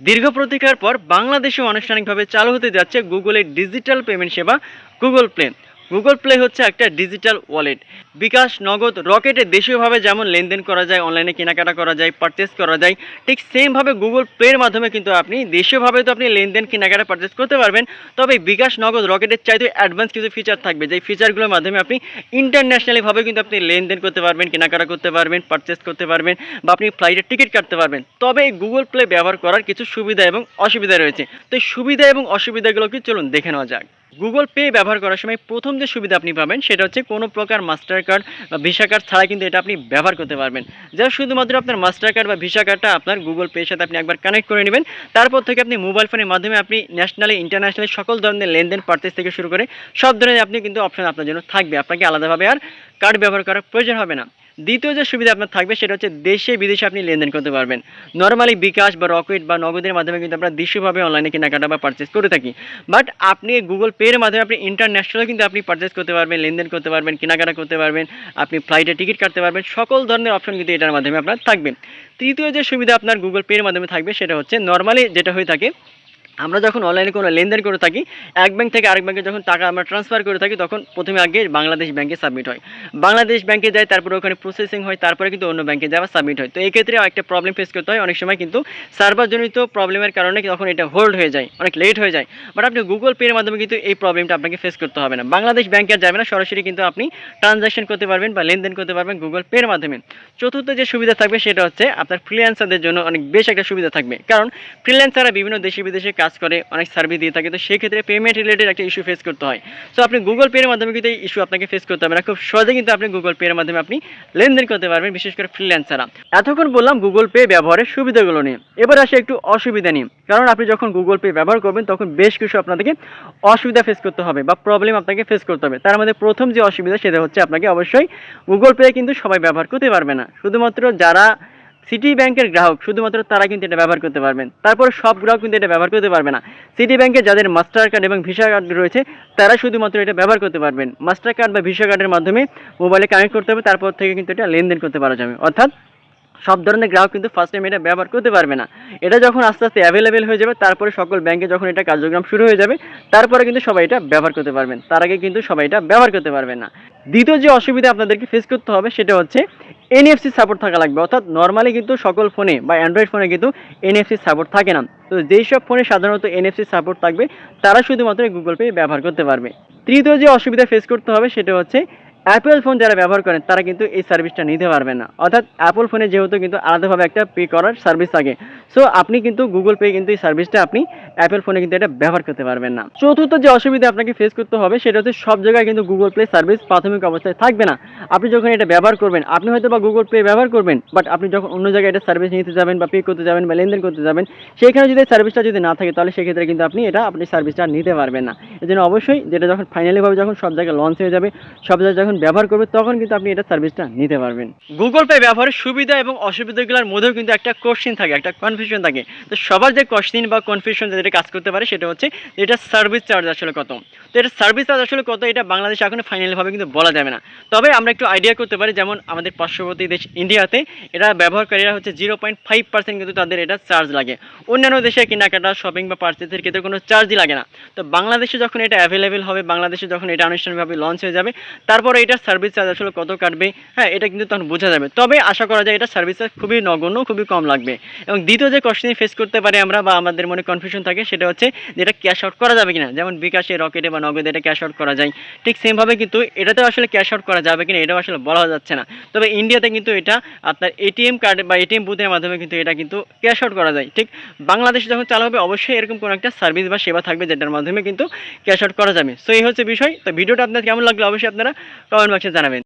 দীর্ঘ প্রতীক্ষার পর বাংলাদেশে আনুষ্ঠানিকভাবে চালু হতে যাচ্ছে গুগলের ডিজিটাল পেমেন্ট সেবা গুগল প্লে। গুগল প্লে হচ্ছে একটা ডিজিটাল ওয়ালেট। বিকাশ, নগদ, রকেটে দেশীয়ভাবে যেমন লেনদেন করা যায়, অনলাইনে কেনাকাটা করা যায় পারচেস করা যায়, ঠিক সেমভাবে গুগল প্লের মাধ্যমে কিন্তু আপনি দেশীয়ভাবে তো আপনি লেনদেন, কেনাকাটা পারচেস করতে পারবেন। তবে বিকাশ, নগদ, রকেটের চাইতে অ্যাডভান্স কিছু ফিচার থাকবে যে ফিচারগুলোর মাধ্যমে আপনি ইন্টারন্যাশনালিভাবে কিন্তু আপনি লেনদেন করতে পারবেন, কেনাকাটা করতে পারবেন পারচেস করতে পারবেন বা আপনি ফ্লাইটের টিকিট কাটতে পারবেন। তবে এই গুগল প্লে ব্যবহার করার কিছু সুবিধা এবং অসুবিধা রয়েছে। তো এই সুবিধা এবং অসুবিধাগুলো কি? চলুন দেখে নেওয়া যাক। গুগল পে ব্যবহার করার সময় প্রথম যে সুবিধা আপনি পাবেন, সেটা হচ্ছে কোনো প্রকার মাস্টার কার্ড বা ভিসা কার্ড ছাড়া কিন্তু এটা আপনি ব্যবহার করতে পারবেন। যা শুধুমাত্র আপনার মাস্টার কার্ড বা ভিসা কার্ডটা আপনার গুগল পের সাথে আপনি একবার কানেক্ট করে নেবেন। তারপর থেকে আপনি মোবাইল ফোনের মাধ্যমে আপনি ন্যাশনালি ইন্টারন্যাশনালি সকল ধরনের লেনদেন পারচেস থেকে শুরু করে সব ধরনের আপনি কিন্তু অপশন আপনার জন্য থাকবে। আপনাকে আলাদাভাবে আর কার্ড ব্যবহার করার প্রয়োজন হবে না। দ্বিতীয় যে সুবিধা আপনার থাকবে সেটা হচ্ছে দেশে বিদেশে আপনি লেনদেন করতে পারবেন। নর্মালি বিকাশ বা রকেট বা নগদের মাধ্যমে কিন্তু আমরা দেশীয়ভাবে অনলাইনে কেনাকাটা বা পারচেস করে থাকি। বাট আপনি গুগল পের মাধ্যমে আপনি ইন্টারন্যাশনাল কিন্তু আপনি পারচেস করতে পারবেন, লেনদেন করতে পারবেন, কেনাকাটা করতে পারবেন, আপনি ফ্লাইটে টিকিট কাটতে পারবেন, সকল ধরনের অপশন কিন্তু এটার মাধ্যমে আপনার থাকবে। তৃতীয় যে সুবিধা আপনার গুগল পের মাধ্যমে থাকবে সেটা হচ্ছে নর্মালি যেটা হয়ে থাকে আমরা যখন অনলাইনে কোনো লেনদেন করে থাকি, এক ব্যাংক থেকে আরেক ব্যাংকে যখন টাকা আমরা ট্রান্সফার করে থাকি, তখন প্রথমে আগে বাংলাদেশ ব্যাংকে সাবমিট হয়। বাংলাদেশ ব্যাংকে যায়, তারপরে ওখানে প্রসেসিং হয়, তারপরে কিন্তু অন্য ব্যাংকে যাওয়া সাবমিট হয়। তো এই ক্ষেত্রে একটা প্রবলেম ফেস করতে হয়। অনেক সময় কিন্তু সার্ভারজনিত প্রবলেমের কারণে তখন এটা হোল্ড হয়ে যায়, অনেক লেট হয়ে যায়। বাট আপনি গুগল পের মাধ্যমে কিন্তু এই প্রবলেমটা আপনাকে ফেস করতে হবে না। বাংলাদেশ ব্যাংকে আর যাবে না, সরাসরি কিন্তু আপনি ট্রানজ্যাকশন করতে পারবেন বা লেনদেন করতে পারবেন গুগল পের মাধ্যমে। চতুর্থ যে সুবিধা থাকবে সেটা হচ্ছে আপনার ফ্রিল্যান্সারদের জন্য অনেক বেশ একটা সুবিধা থাকবে। কারণ ফ্রিল্যান্সাররা বিভিন্ন দেশে বিদেশে কাজ করে, অনেক সার্ভিস দিয়ে থাকে, তো সেক্ষেত্রে পেমেন্ট রিলেটেড একটা ইস্যু ফেস করতে হয়। তো আপনি গুগল পের মাধ্যমে কিন্তু এই ইস্যু আপনাকে ফেস করতে হবে না। খুব সহজে কিন্তু আপনি গুগল পের মাধ্যমে আপনি লেনদেন করতে পারবেন, বিশেষ করে ফ্রিল্যান্সাররা এতক্ষণ বললাম গুগল পে ব্যবহারের সুবিধাগুলো নিয়ে। এবার আসে একটু অসুবিধা নিয়ে। কারণ আপনি যখন গুগল পে ব্যবহার করবেন, তখন বেশ কিছু আপনাদেরকে অসুবিধা ফেস করতে হবে বা প্রবলেম আপনাকে ফেস করতে হবে। তার মধ্যে প্রথম যে অসুবিধা, সেটা হচ্ছে আপনাকে অবশ্যই গুগল পে কিন্তু সবাই ব্যবহার করতে পারবে না। শুধুমাত্র যারা সিটি ব্যাংকের গ্রাহক, শুধুমাত্র তারা কিন্তু এটা ব্যবহার করতে পারবেন। তারপর সব গ্রাহক কিন্তু এটা ব্যবহার করতে পারবে না। সিটি ব্যাংকে যাদের মাস্টার কার্ড এবং ভিসা কার্ড রয়েছে, তারা শুধুমাত্র এটা ব্যবহার করতে পারবেন। মাস্টার কার্ড বা ভিসা কার্ডের মাধ্যমে মোবাইলে কানেক্ট করতে হবে, তারপর থেকে কিন্তু এটা লেনদেন করতে পারা যাবে। অর্থাৎ সব ধরনের গ্রাহক কিন্তু ফার্স্ট টাইম এটা ব্যবহার করতে পারবে না। এটা যখন আস্তে আস্তে অ্যাভেলেবেল হয়ে যাবে, তারপরে সকল ব্যাংকে যখন এটা কার্যক্রম শুরু হয়ে যাবে, তারপরে কিন্তু সবাই এটা ব্যবহার করতে পারবেন। তার আগে কিন্তু সবাই এটা ব্যবহার করতে পারবেন না। দ্বিতীয় যে অসুবিধা আপনাদেরকে ফেস করতে হবে, সেটা হচ্ছে এনএফসি সাপোর্ট থাকা লাগবে। অর্থাৎ নর্মালি কিন্তু সকল ফোনে বা অ্যান্ড্রয়েড ফোনে কিন্তু এনএফসি সাপোর্ট থাকে না। তো যেই সব ফোনে সাধারণত এনএফসি সাপোর্ট থাকবে, তারা শুধুমাত্র গুগল পে ব্যবহার করতে পারবে। তৃতীয় যে অসুবিধা ফেস করতে হবে, সেটা হচ্ছে অ্যাপেল ফোন যারা ব্যবহার করেন, তারা কিন্তু এই সার্ভিসটা নিতে পারবেন না। অর্থাৎ অ্যাপল ফোনে যেহেতু কিন্তু আলাদাভাবে একটা পে করার সার্ভিস থাকে। সো আপনি কিন্তু গুগল পে কিন্তু এই সার্ভিসটা আপনি অ্যাপেল ফোনে কিন্তু এটা ব্যবহার করতে পারবেন না। চতুর্থ যে অসুবিধা আপনাকে ফেস করতে হবে, সেটা হচ্ছে সব জায়গায় কিন্তু গুগল প্লে সার্ভিস প্রাথমিক অবস্থায় থাকবে না। আপনি যখন এটা ব্যবহার করবেন, আপনি হয়তো বা গুগল পে ব্যবহার করবেন বাট আপনি যখন অন্য জায়গায় এটা সার্ভিস নিতে যাবেন বা পে করতে যাবেন বা লেনদেন করতে যাবেন সেইখানে যদি সার্ভিসটা যদি না থাকে, তাহলে সেক্ষেত্রে কিন্তু আপনি এটা, আপনি সার্ভিসটা নিতে পারবেন না। জন্য অবশ্যই যেটা যখন ফাইনালিভাবে যখন সব জায়গায় লঞ্চ হয়ে যাবে, সব জায়গায় যখন ব্যবহার করবে, তখন কিন্তু আপনি এটা সার্ভিসটা নিতে পারবেন। গুগল পে ব্যবহারের সুবিধা এবং অসুবিধাগুলোর মধ্যেও কিন্তু একটা কোশ্চিন থাকে, একটা কনফিউশন থাকে। তো সবার যে কোশ্চিন বা কনফিউশন যেটা কাজ করতে পারে, সেটা হচ্ছে এটা সার্ভিস চার্জ আসলে কত? তো এটা সার্ভিস চার্জ আসলে কত, এটা বাংলাদেশে এখন ফাইনালভাবে কিন্তু বলা যাবে না। তবে আমরা একটু আইডিয়া করতে পারি, যেমন আমাদের পার্শ্ববর্তী দেশ ইন্ডিয়াতে এটা ব্যবহারকারীরা হচ্ছে জিরো পয়েন্ট ফাইভ পার্সেন্ট কিন্তু তাদের এটা চার্জ লাগে। অন্যান্য দেশে কেনাকাটা শপিং বা পার্চেসের ক্ষেত্রে কোনো চার্জই লাগে না। তো বাংলাদেশে যখন এটা অ্যাভেলেবেল হবে, বাংলাদেশে যখন এটা আনুষ্ঠানিকভাবে লঞ্চ হয়ে যাবে, তারপরে এটার সার্ভিস চার্জ আসলে কত কাটবে হ্যাঁ এটা কিন্তু তখন বোঝা যাবে। তবে আশা করা যায় এটা সার্ভিস চার্জ খুবই নগণ্য, খুবই কম লাগবে। এবং দ্বিতীয় যে কোশ্চেন ফেস করতে পারি আমরা বা আমাদের মনে কনফিউশন থাকে, সেটা হচ্ছে যে এটা ক্যাশ আউট করা যাবে কিনা? যেমন বিকাশে রকেটে বা নগদে এটা ক্যাশ আউট করা যায়। ঠিক সেমভাবে কিন্তু এটাতেও আসলে ক্যাশ আউট করা যাবে কিনা, এটাও আসলে বলা যাচ্ছে না। তবে ইন্ডিয়াতে কিন্তু এটা আপনার এটিএম কার্ড বা এটিএম বুথের মাধ্যমে কিন্তু এটা কিন্তু ক্যাশ আউট করা যায়। ঠিক, বাংলাদেশে যখন চালু হবে, অবশ্যই এরকম কোনো একটা সার্ভিস বা সেবা থাকবে যেটার মাধ্যমে কিন্তু ক্যাশ আউট করা যাবে। সো এই হচ্ছে বিষয়। তো, ভিডিওটা আপনার কেমন লাগল অবশ্যই আপনারা কমেন্ট বক্সে জানাবেন।